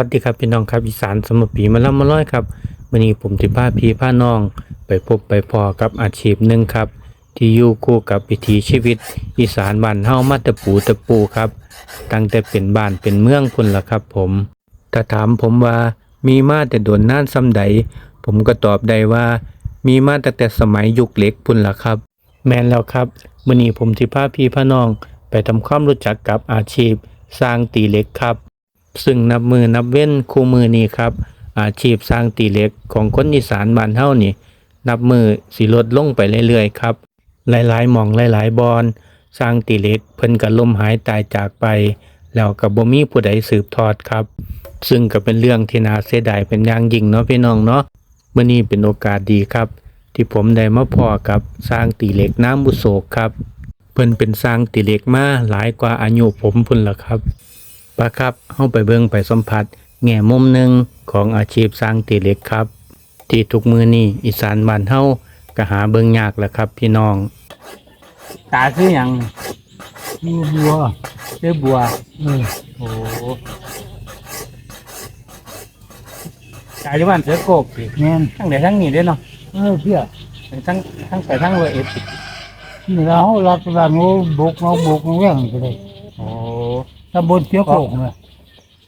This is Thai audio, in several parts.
สวัสดีครับพี่น้องครับอีสานสมปีมาล่ำมาร้อยครับวันนี้ผมสิพาพี่พาน้อง ไปพบไปพอกับอาชีพหนึ่งครับ ที่อยู่คู่กับวิถีชีวิต อีสานบ้านเฮามาตะปูตะปูครับ ตั้งแต่เป็นบ้านเป็นเมืองพุ่นละครับ ผมถ้าถามผมว่ามีมาแต่โดนนานซ้ำใด ผมก็ตอบได้ว่า มีมาตั้งแต่สมัยยุคเล็กพุ่นละครับ แม่นแล้วครับมื้อนี้ผมสิพาพี่พาน้อง ไปทำความรู้จักกับอาชีพสร้างตีเหล็กครับ ซึ่งนับมือนับเว้นคู่มือนี้ครับ อาชีพสร้างตีเหล็กของคนอีสานบ้านเฮานี่ นับมือสิลดลงไปเรื่อยๆครับ หลายๆหม่องหลายๆบอนสร้างตีเหล็กเพิ่นก็ล่มหายตายจากไป แล้วก็บ่มีผู้ใดสืบทอดครับ ซึ่งก็เป็นเรื่องที่น่าเสียดายเป็นอย่างยิ่งเนาะพี่น้องเนาะมื้อนี้เป็นโอกาสดีครับ ที่ผมได้มาพอกับสร้างตีเหล็กน้ำบุโศกครับ เพิ่นเป็นสร้างตีเหล็กมาหลายกว่าอายุผมพุ่นละครับ ปะครับเข้าไปเบิ่งไปสัมผัส แง่มุมหนึ่งของอาชีพสร้างตีเหล็กครับ ที่ทุกมือนี่อีสานบ้านเฮาก็หาเบิ่งยากแหละครับพี่น้อง ตาคืออย่างมีบัวคือบัวเออโอ้ตาอยู่บ้านเสือโกบสิแม่นทั้งไหนทั้งนี้เด้เนาะเออเพี่อทั้งทั้งไปทั้งเลยเอ็ดนี่เรารับประกันว่าบกมาบกมาแว่งไปเลยโอ้ ตำบลเสียโขกนะ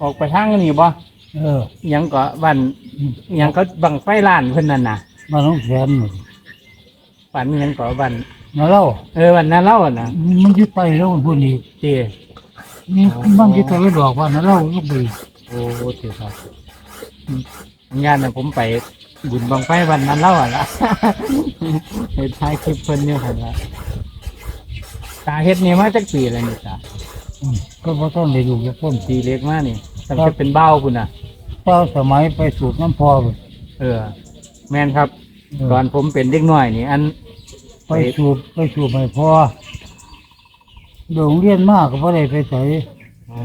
ออกไปทางนี้บ่เอออิหยังก็บ้านอิหยังก็บังไฟล้านเพิ่นนั่นน่ะมาน้องแสนนี่บ้านอิหยังก็บ้านมาเล่าเออบ้านนั้นเล่าอะนะมันจะไปแล้วมันพูดอีกที่นี่มันจะไปดอกว่านั่นเล่าก็ไปโอ้ที่ครับอืมงานน่ะผมไปบุญบังไฟบ้านนั้นเล่าอะล่ะเฮ็ดท้ายคลิปเพิ่นอยู่หั่นล่ะตาเฮ็ดนี่มาจักปีแล้วนี่ตาอืม ก็เพราะต้องได้ดูกับต้นตีเล็กมากนี่ตั้งแต่เป็นเบ้าคุณน่ะเจ้าสมัยไปสูบน้ำพอไปเออ แม่นครับเออตอนผมเป็นเด็กน้อยนี่ อัน ไปสูบไปสูบไม่พอโรงเรียนมากก็ไม่ได้ไปใส่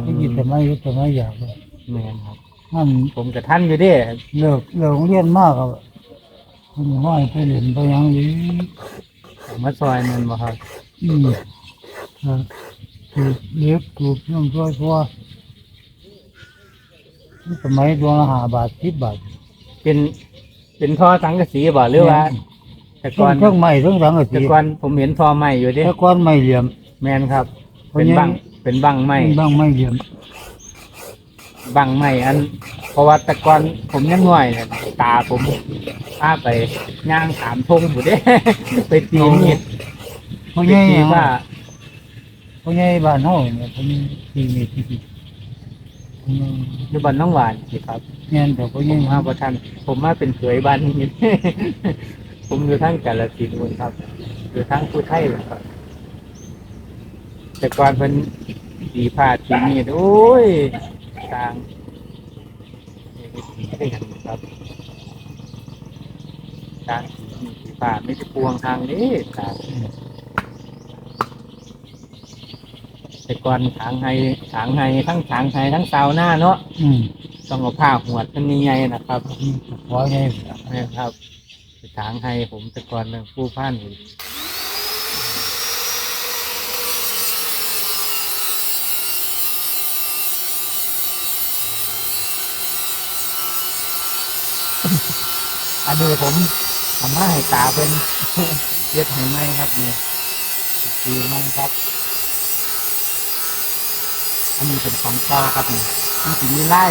ไม่ยินสมัยสมัยอยากเลยแม่นครับมันผมกับท่านอยู่เด้เลิกเลิกโรงเรียนมากครับมันห้อยไปเล่นไปหยังนี้ผมมาซอยมันบ่ครับอืมครับ ถูกเล็บถูกน้ำช่วยพัวสมัยดวงละหาบาทสิบบาทเป็นเป็นท่อสังกะสีบ่หรือว่า แต่ก่อนเครื่องใหม่เครื่องสังกะแต่สีก่อนผมเห็นท่อใหม่อยู่ด้แต่ก่อนไม่เหลี่ยม แมนครับ เป็นบังเป็นบังไม้บ้างไม่เหลี่ยมบังไม้อัน เพราะว่าแต่ก่อนผมยังน้อยเนี่ยตาผมพาไปย่างสามทงอยู่ด้ไปตีมีดไปตีว่า เพราะไงบ้านเฮาเนี่ยเพราะนี่ที่มีที่ที่อยู่บ้านน้องหวานสิครับเงี้ยแต่เพราะผไงมมาประทันผมมาเป็นเขยบ้านนี้ ผมอยู่ทั้งกาลสินธุ์นู่นครับ อยู่ทั้งผู้ไทยเลยครับ แต่ก่อนเป็นสีผ้าสีมีดโอ้ยต่างนี่เป็นสีครับต่างสีมีสีผ้าไม่ได้พวงทางนี้ต่าง แต่ก่อนทางไฮทางไฮทั้งทางไฮทั้งซาวหน้าเนาะอืมต้องเอาผ้าหวดมันใหญ่ๆนะครับขอไงนะครับไปทางให้ผมแต่ก่อนเรื่องผู้พันอยู่อันนี้ผมทำมาให้ตาเป็นเย็ดให้ไหมครับนี่ดีมากครับ อันนี้เป็นของตาครับนี่มันถึงมีไล่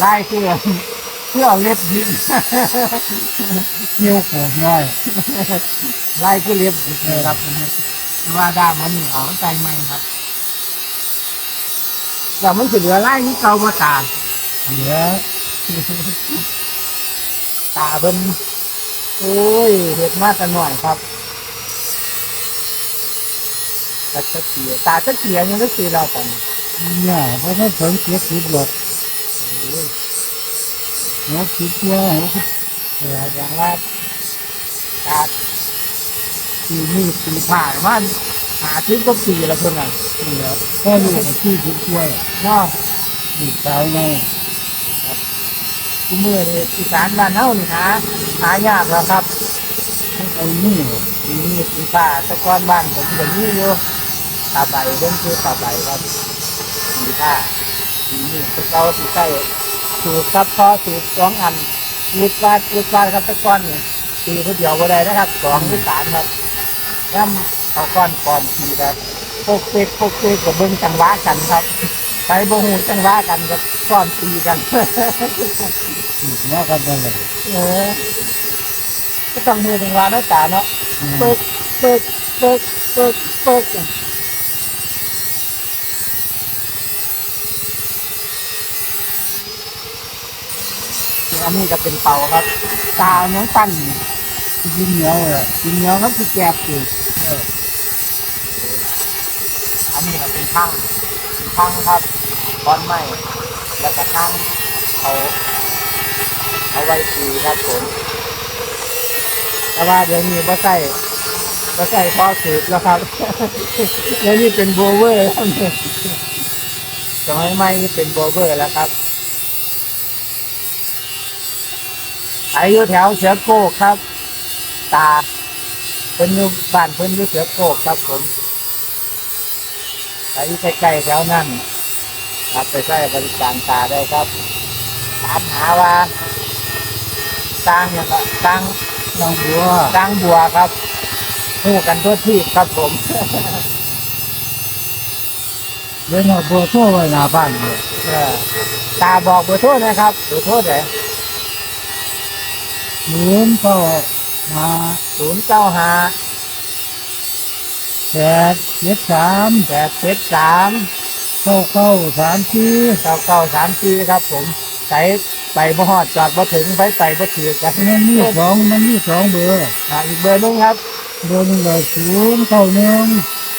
ไล่เพื่อเพื่อเอาเล็บยิงเที่ยวโขกน้อยไล่ขึ้นเรียบนะครับแต่ว่าด้ามมันเหนียวใจไหมครับแต่มันจะเหลือไล่นี่เกามาตาเหลือตาเป็นโอ้ยเห็ดมากกันหน่อยครับตาจะเสียตาจะเสียยังก็เสียเรากัน เนี่ยเพราะนั้นถึงเสียสิบหลดโอ้ยหัวสิบตัวหัวสิบเสียอย่างว่าตาปีนี้ปีผ่านมันหาชิ้นก็ปีละคนอะเหลือแค่ลูกกับที่สิบตัวเนาะลูกสาวไงทุกมือนี่อีสานบ้านเฮานี่หาหายากแล้วครับไอ้นี่ปีนี้ปีฟ้าตะกอนบ้านผมก็มีอยู่ตาใบเดินคือตาใบครับ ปีฟ้าปีนี้เป็นเก่าปีใต้สูตรครับพอสูตรสองอันสูตรวาดสูตรวาดครับตะก้อนนี่ตีคนเดียวก็ได้นะครับสองหรือสามครับย่ำเอาก้อนก่อนทีครับพวกเป๊กพวกเป๊กกับเบิ้งจังหวะกันครับใช้บ่หูจังหวะกันกับก้อนตีกันว่ากันเลยเออก็ต้องมีจังหวะเนาะตาเนาะเปิกเปิกเปิกเปิกเปิก อันนี้ก็เป็นเป่าครับ ตาเนื้อตั้นกินเหนียวเลยกินเนื้อครับคือแกบอยู่เอออันนี้ก็เป็นทั้งเป็นทั้งครับก้อนไม้แล้วก็ทั้งเขาเอาไว้ตีครับผมแต่ว่าเดี๋ยวนี้บ่ใส่บ่ใส่พอสืบแล้วครับเดี๋ยวนี้เป็นโบเวอร์แล้วเนี่ยสมัยใหม่นี่เป็นโบเวอร์แล้วครับ อายุแถวเสือโกกครับ ตาเพิ่นอยู่บ้านเพิ่นอยู่เสือโกกครับผมอายุใกล้ๆแถวนั้นครับไปใช้บริการตาได้ครับถามหาว่าสร้างอย่างก็สร้างนางบัวสร้างบัวครับคู่กันทั่วที่ครับผมเล่นเอาบัวทั่วไว้หน้าบ้านเลยเออตาบอกเบอร์โทษนะครับเบอร์โทษไหน หมุนก็มาศูนย์เก้าห้าแปดเจ็ดสามแปดเจ็ดสามเก้าเก้าสามสี่เก้าเก้าสามสี่ครับ ผมใส่ไปบ่ฮอดจอดบ่ถึงไปไปบ่ถือกันมันมีสองมันมีสองเบอร์อ่าอีกเบอร์หนึงครับเบอร์หนึ่งเลยศูนย์เก้าหนึ่ง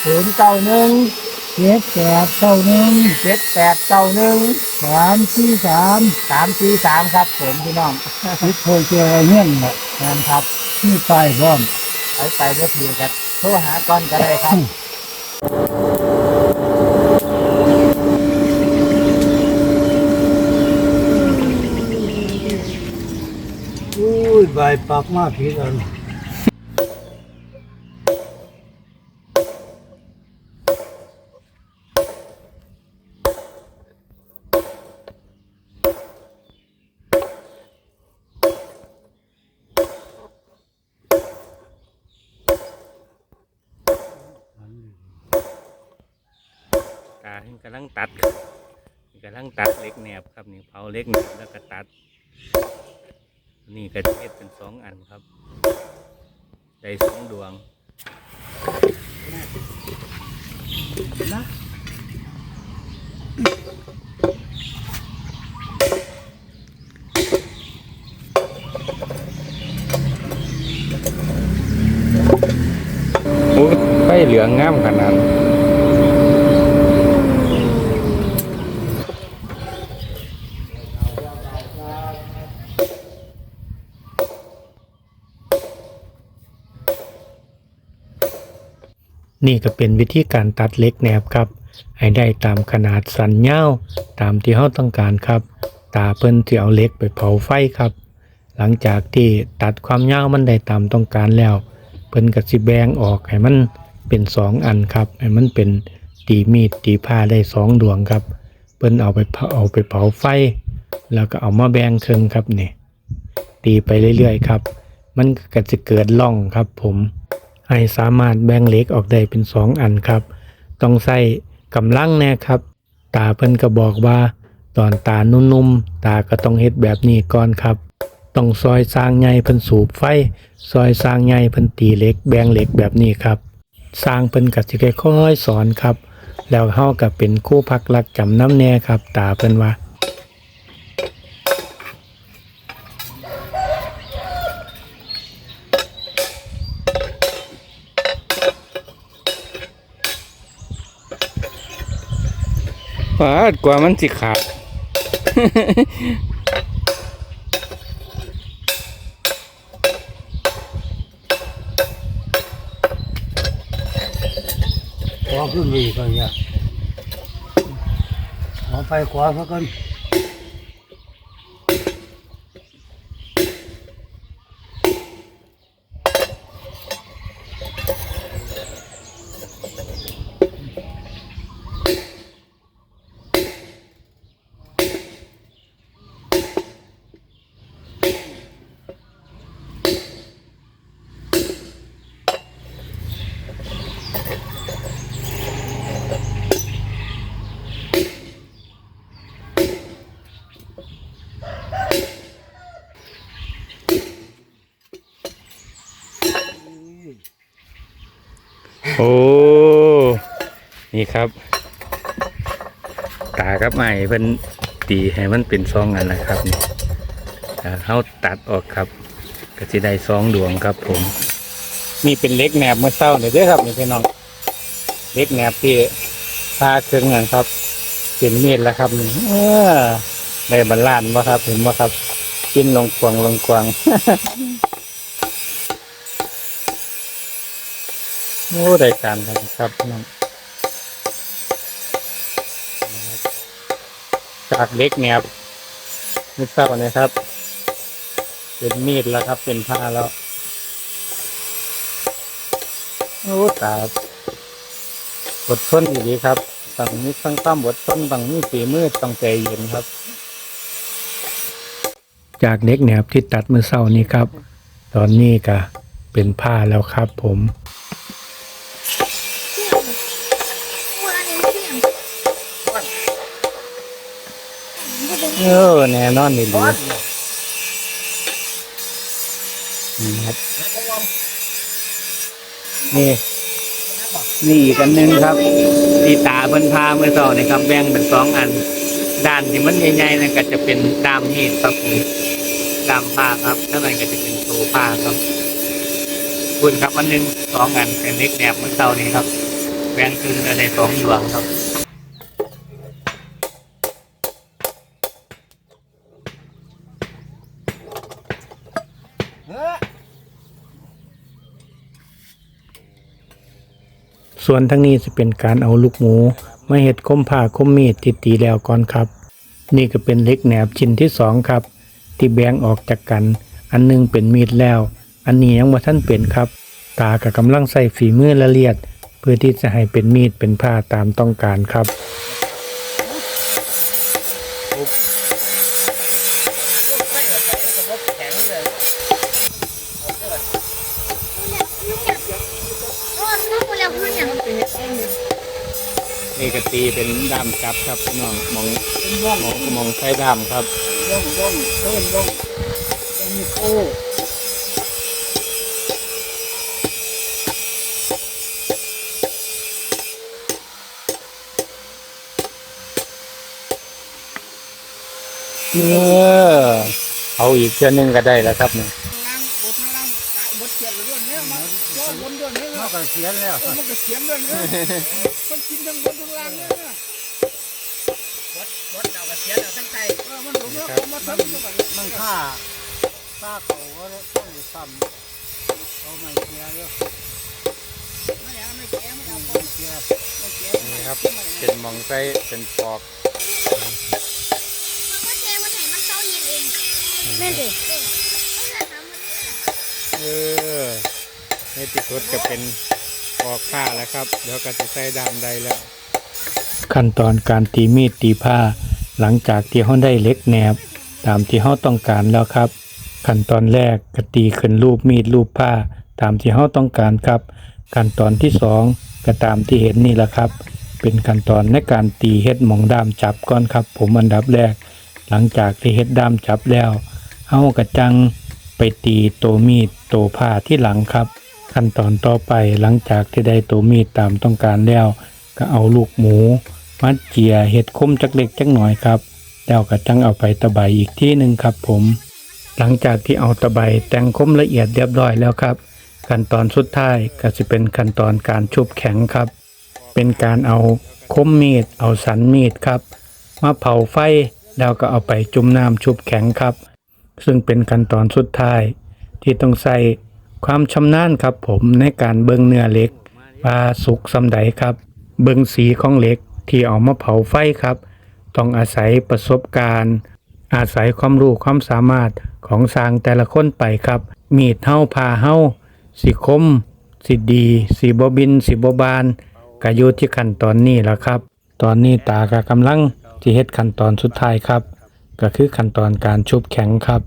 ศูนย์เก้าหนึ่ง เจ็ดแปดเก้าหนึ่งเจ็ดแปดเก้าหนึ่งสามสี่สามสามสี่สามครับผมพี่น้องคิดเคยเจออะไรเงี้ยแหละงานครับที่ไปายพร้อมไปไปบ่ถือกันโทรหาก่อนก็ได้ครับอุ้ยใบปากมาผิดอัน นี่เผาเล็กหนบแล้วก็ตัด นี่ก็จะเฮ็ดเป็นสองอันครับ ได้สองดวงโอ้ไฟเหลืองงามขนาด นี่ก็เป็นวิธีการตัดเล็กแหนบครับ ให้ได้ตามขนาดสันยาตามที่เราต้องการครับ ตาเพิ่นที่เอาเล็กไปเผาไฟครับ หลังจากที่ตัดความยามันได้ตามต้องการแล้ว เพิ่นก็สิแบงออกให้มันเป็นสองอันครับให้มันเป็นตีมีดตีผ้าได้สองดวงครับ เพิ่นเอาไปเอาไปเผาไฟ แล้วก็เอามาแบ่งครึ่งครับนี่ตีไปเรื่อยๆครับ มันก็จะเกิดร่องครับผม ให้สามารถแบ่งเหล็กออกได้เป็นสองอันครับ ต้องใส่กำลังแน่ครับ ตาเพิ่นก็บอกว่า ตอนตานุ่มๆ ตาก็ต้องเฮ็ดแบบนี้ก่อนครับ ต้องซอยสร้างใหญ่เพิ่นสูบไฟ ซอยสร้างใหญ่เพิ่นตีเหล็กแบ่งเหล็กแบบนี้ครับ สร้างเพิ่นก็สิค่อยๆสอนครับ แล้วเฮาก็เป็นคู่พักรักจำน้ำแน่ครับ ตาเพิ่นว่า ดกว่ามันสิขาดขวาขึ้นไปอีกแล้วเนี่ยขวาไปขวาซะกัน ครับ ตากับไม้เพิ่นตีให้มันเป็นซองอันนะครับเขาตัดออกครับก็จะได้สองดวงครับผม นี่เป็นเล็กแหนบเมื่อเช้าเนี่ยเด้อครับนี่พี่น้องเล็กแหนบที่พาเครื่องเงินครับเป็นมีดแล้วครับนี่เออได้บรรลานบ่ครับเห็นบ่ครับ กินลงกวางลงกวางโอ้ได้การครับพี่น้อง จากเล็กแหนบเมื่อเช้านะครับ เป็นมีดแล้วครับ เป็นผ้าแล้ว โอ้ตาอดทนอยู่ดีครับต้องมีทั้งความอดทนต้องมีฝีมือต้องใจเย็นครับ จากเด็กแหนบที่ตัดมือเศร้านี้ครับ ตอนนี้ก็เป็นผ้าแล้วครับผม เออแน่นอนนี่ดีนี่ครับนี่นี่อีกอันหนึงครับที่ตาเพิ่นพาเมื่อสองนี่ครับแบ่งเป็นสองอัน ด้านที่มันใหญ่ๆนั่นก็จะเป็นดามมีดครับดามผ้าครับข้างในก็จะเป็นตัวผ้าครับคุณครับอันหนึงสองอันเป็นเล็กแหนบเมื่อเช้านี้ครับแบ่งครึ่งในสองดวงครับ ส่วนทั้งนี้จะเป็นการเอาลูกหมูมาเห็ดคมผ้าคมมีดติดตีแล้วก่อนครับ นี่ก็เป็นเล็กแหนบชิ้นที่สองครับ ที่แบ่งออกจากกัน อันหนึงเป็นมีดแล้ว อันนี้ยังว่าท่านเปลี่นครับ ตากับกำลังใส่ฝีมือละเลียด เพื่อที่จะให้เป็นมีดเป็นผ้าตามต้องการครับ นี่ก็ตีเป็นด้ามจับครับพี่น้องมองมองมองใช้ด้ามครับย่องย่องเพิ่นย่องยังมีโค้เออเอาอีกเชือนึงก็ได้แล้วครับเนี่ยล่างบทข้างล่างบทเขียนเรื่องนี้มาโจ้บนเรื่องนี้นอกจากเสียแล้วมันก็เขียนเรื่องนี้มัน กินทั้งบนทั้งล่างเลยนะบทบทเราก็เขียนเราทั้งใจมันหลงแล้วมาทำกันมันฆ่าฆ่าเขาก็ต้องอยู่ซ้ำเอาไม่เสียเยอะไม่เอาไม่แก้ไม่เอาไม่เสียไม่แก้นี่ครับ เป็นมองไส้เป็นปอกแม่นดิเออในติดรถก็เป็น ปอกผ้าแล้วครับ เดี๋ยวก็จะใส่ดามได้แล้ว ขั้นตอนการตีมีดตีผ้า หลังจากที่เขาได้เล็กแนบ ตามที่เขาต้องการแล้วครับ ขั้นตอนแรกก็ตีขึ้นรูปมีดรูปผ้า ตามที่เขาต้องการครับ ขั้นตอนที่สองก็ตามที่เห็นนี่แหละครับ เป็นขั้นตอนในการตีเฮ็ดหมองด้ามจับก่อนครับ ผมอันดับแรก หลังจากที่เฮ็ดด้ามจับแล้วเฮากระจังไปตีตัวมีดตัวผ้าที่หลังครับ ขั้นตอนต่อไปหลังจากที่ได้ตัวมีดตามต้องการแล้ว ก็เอาลูกหมูมาเจียเห็ดคมจักเล็กจักหน่อยครับแล้วก็จังเอาไปตะไบอีกที่หนึ่งครับผม หลังจากที่เอาตะไบแต่งคมละเอียดเรียบร้อยแล้วครับ ขั้นตอนสุดท้ายก็จะเป็นขั้นตอนการชุบแข็งครับ เป็นการเอาคมมีด เอาสันมีดครับมาเผาไฟแล้วก็เอาไปจุ่มน้ำชุบแข็งครับ ซึ่งเป็นขั้นตอนสุดท้ายที่ต้องใส่ ความชำนาญครับผมในการเบิงเนื้อเหล็กว่าสุกสำใดครับ เบิงสีของเหล็กที่เอามาเผาไฟครับ ต้องอาศัยประสบการณ์ อาศัยความรู้ความสามารถของสางแต่ละคนไปครับ มีดเฮาพาเฮาสิคม สิดี สิบบิน สิบบบานก็อยู่ที่ขั้นตอนนี้แหละครับ ตอนนี้ตาก็กำลังที่เฮ็ดขั้นตอนสุดท้ายครับ ก็คือขั้นตอนการชุบแข็งครับ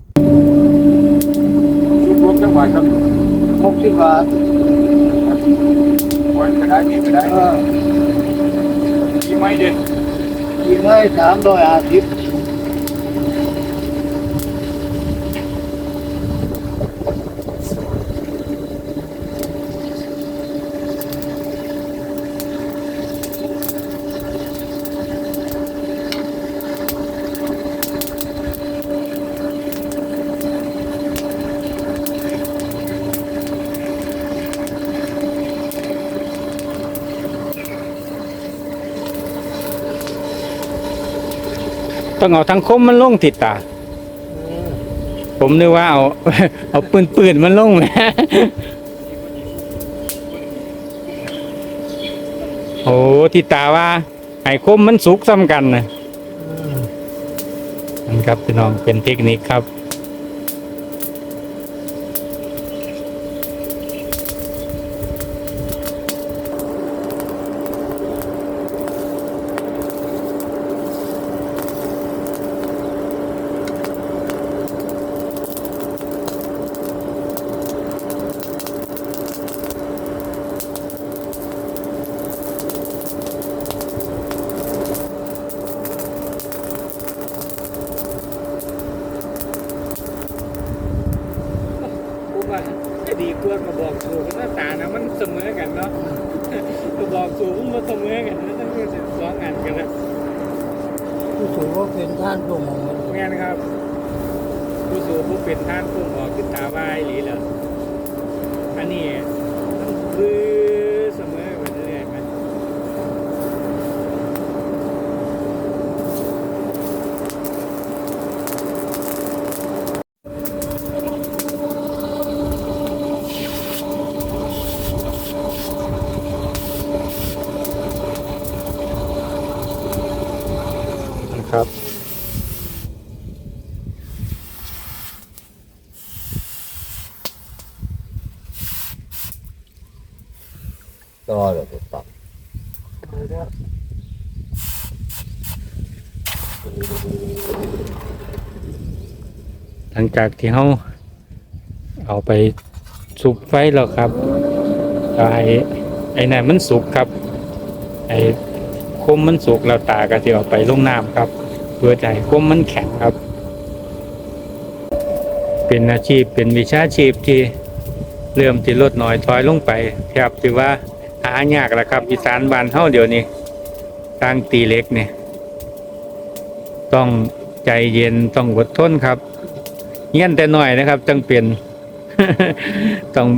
จังหวัดครับ หกสิบบาทวันก็ได้มีก็ได้กี่ไม้เด็ดกี่ไม้สามร้อยห้าสิบ ต้องเอาทั้งคมมันลงติดตา ผมนึกว่าเอาเอาปืนปืนๆมันลงนะโอ้ที่ตาว่าไอ้คมมันสุกซ้ำกันนะนั่นครับพี่น้องเป็นเทคนิคครับ ว่าจะดีกว่ากระบอกสูบหน้าตานะมันเสมอกันเนาะกระบอกสูบมันเสมอกันนะต้องมีสองอันกันนะผู้สูงว่าเป็นท่านตรงของมันงานครับ ผู้สูบผู้เป็นท่านพุ่งออกขึ้นตาว่าอีหลีเหรออันนี้มันบื้อเสมอกันเรื่อยๆไหม นะ ครับ ต่อเลยปักหลังจากที่เขาเอาไปสุกไฟแล้วครับก็ให้ไอ้นั่นมันสุกครับ ไอ้คมมันสุกแล้วตาก็จะเอาไปลงน้ำครับ เพื่อจะให้คมมันแข็งครับ เป็นอาชีพเป็นวิชาชีพที่เริ่มที่ลดน้อยถอยลงไปครับถือว่าหายากแล้วครับอีสานบ้านเฮาเดี๋ยวนี้สร้างตีเล็กเนี่ยต้องใจเย็นต้องอดทนครับเงี้ยนแต่หน่อยนะครับจังเปลี่ยนต้อง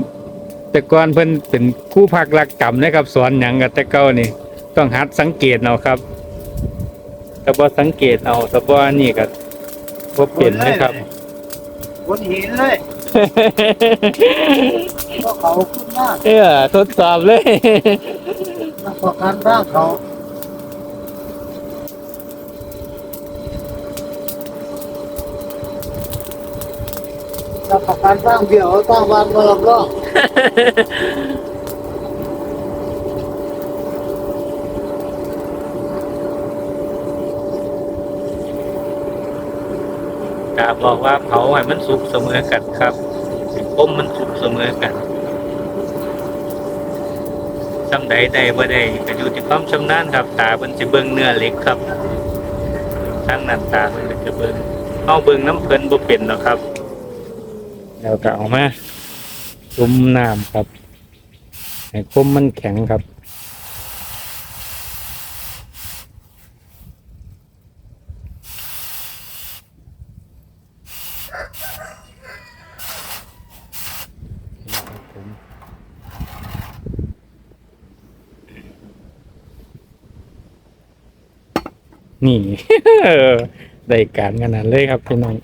แต่ก่อนเพิ่นเป็นคู่พักรักกรรมนะครับสอนหยังกับแต่เก่านี่ ต้องหัดสังเกตเอาครับ ถ้าบ่สังเกตเอาถ้าบ่นี่ก็บ่เป็นนะครับ บนหินเลยก็เขาขึ้นมากเออทดสอบเลย นักประกันร่างเขานักประกันร่างเดียวตั้งวันมาลำรอง กาบอกว่าเผาให้มันสุกเสมอกันครับคมมันสุกเสมอกันจำใดใดบ่ได้ก็อยู่ที่ความชำนาญครับตาเพิ่นสิเบิ่งเนื้อเหล็กครับทางนั้นตาเพิ่นจะเบิ่งเอาเบิ่งน้ำเพิ่นบ่เป็นหรอกครับ แล้วก็เอามาจุ่มน้ำครับให้คมมันแข็งครับ นี่ ได้การขนาดเลยครับพี่น้อง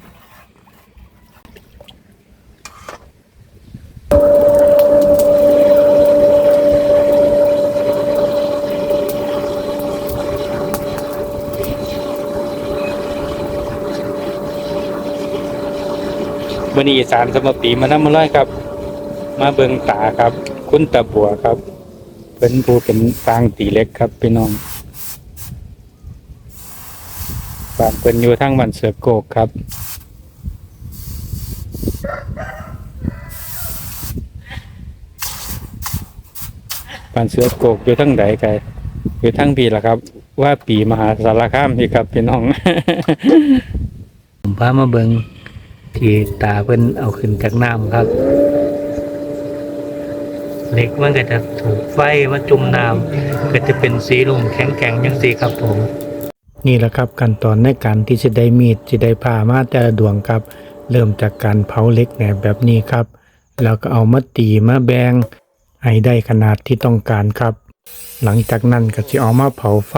วันนี้สารสมปีมานำมาร้อยครับ มาเบิงตาครับ คุณตาบัวครับ เป็นผู้เป็นสร้างตีเล็กครับพี่น้อง บ้านเป็นอยู่ทั้งบ้านเสือโกกครับบ้านเสือโกกอยู่ทั้งใดไกลอยู่ทั้งปีละครับ ว่าปีมหาสารคามนี่ครับพี่น้อง ผมพามาเบิงที่ตาเพิ่นเอาขึ้นจากน้ำครับเล็กมันก็จะถูกไฟมาจุ่มน้ำก็จะเป็นสีลุ่มแข็งๆยังสีครับผม นี่แหละครับขั้นตอนในการที่จะได้มีดจะได้ผ่ามาแต่ละดวงครับ เริ่มจากการเผาเล็กแหนแบบนี้ครับ แล้วก็เอามาตีมาแบงให้ได้ขนาดที่ต้องการครับ หลังจากนั้นก็จะเอามาเผาไฟ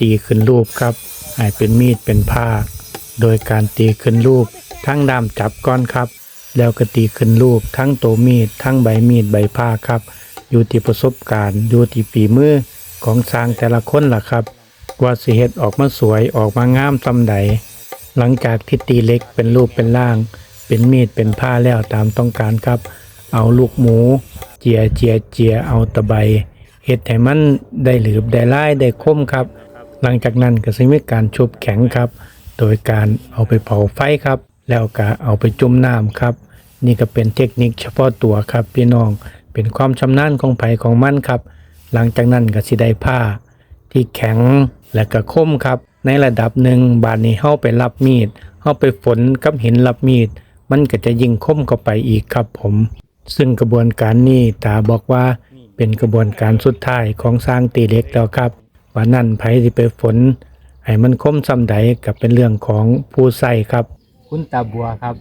ตีขึ้นรูปครับให้เป็นมีดเป็นผ้า โดยการตีขึ้นรูป ทั้งด้ามจับก้อนครับ แล้วก็ตีขึ้นรูป ทั้งตัวมีด ทั้งใบมีดใบผ้าครับ อยู่ที่ประสบการณ์อยู่ที่ฝีมือของสร้างแต่ละคนล่ะครับ ว่าสิเฮ็ดออกมาสวยออกมางามซำใด หลังจากที่ตีเล็กเป็นรูปเป็นร่าง เป็นมีดเป็นผ้าแล้วตามต้องการครับ เอาลูกหมู เจียเจียเจียเอาตะไบเฮ็ดให้มันได้หลืบได้ลายได้คมครับ หลังจากนั้นก็สิมีการชุบแข็งครับ โดยการเอาไปเผาไฟครับ แล้วก็เอาไปจุ่มน้ำครับ นี่ก็เป็นเทคนิคเฉพาะตัวครับพี่น้องเป็นความชำนาญของไผของมันครับ หลังจากนั้นก็สิได้ผ้าที่แข็ง และก็คมครับ ในระดับหนึ่งบาดนี้เฮาไปรับมีดเฮาไปฝนกับหินรับมีด มันก็จะยิ่งคมเข้าไปอีกครับผม ซึ่งกระบวนการนี้ตาบอกว่าเป็นกระบวนการสุดท้ายของสร้างตีเหล็กแล้วครับว่านั่นไผที่ไปฝนให้มันคมซ้ำใดกับเป็นเรื่องของผู้ใส่ครับ คุณตาบัวครับ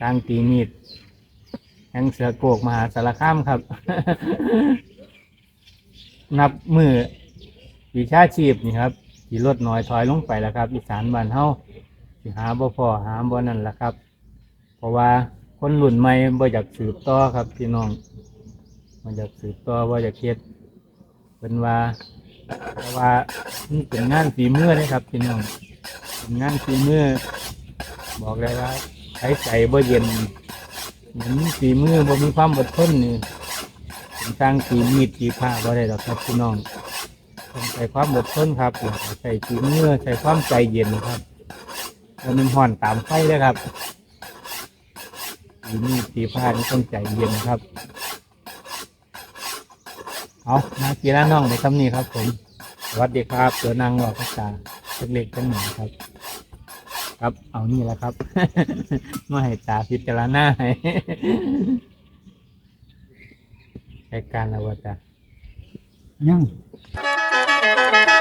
กลางตีมีดแห่งเสือโกกมหาสารคามครับ นับมือ วิชาชีพนี่ครับที่ลดน้อยถอยลงไปแล้วครับ อีสานบ้านเฮาสิหาบ่พอหาบ่นั่นแหละครับ เพราะว่าคนรุ่นใหม่บ่อยากสืบต่อครับ พี่น้องบ่อยากสืบต่อบ่อยากเฮ็ดเป็นว่าเพราะว่านี่เป็นงานฝีมือนะครับ พี่น้องทำงานฝีมือบอกเลยว่าใช้ใจบ่เย็นเหมือนฝีมือบ่มีความอดทนนี่เป็นสร้างฝีมีดฝีผ้าบ่ได้หรอกครับพี่น้อง ช้ความอดทนครับแล้วก็ใช้ฝีมือใช้ความใจเย็นครับมันห่อนตามไฟเลยครับฝีมีดฝีผ้านต้องใจเย็นครับ เอานากีฬาน้องในคำนี้ครับ ผมสวัสดีครับเสือนางหลอกภาษาเล็กๆจังหนึ่งครับ ครับ เอานี่แหละครับมาให้ตาพิจารณาให้รายการเราว่าจะยัง Thank you.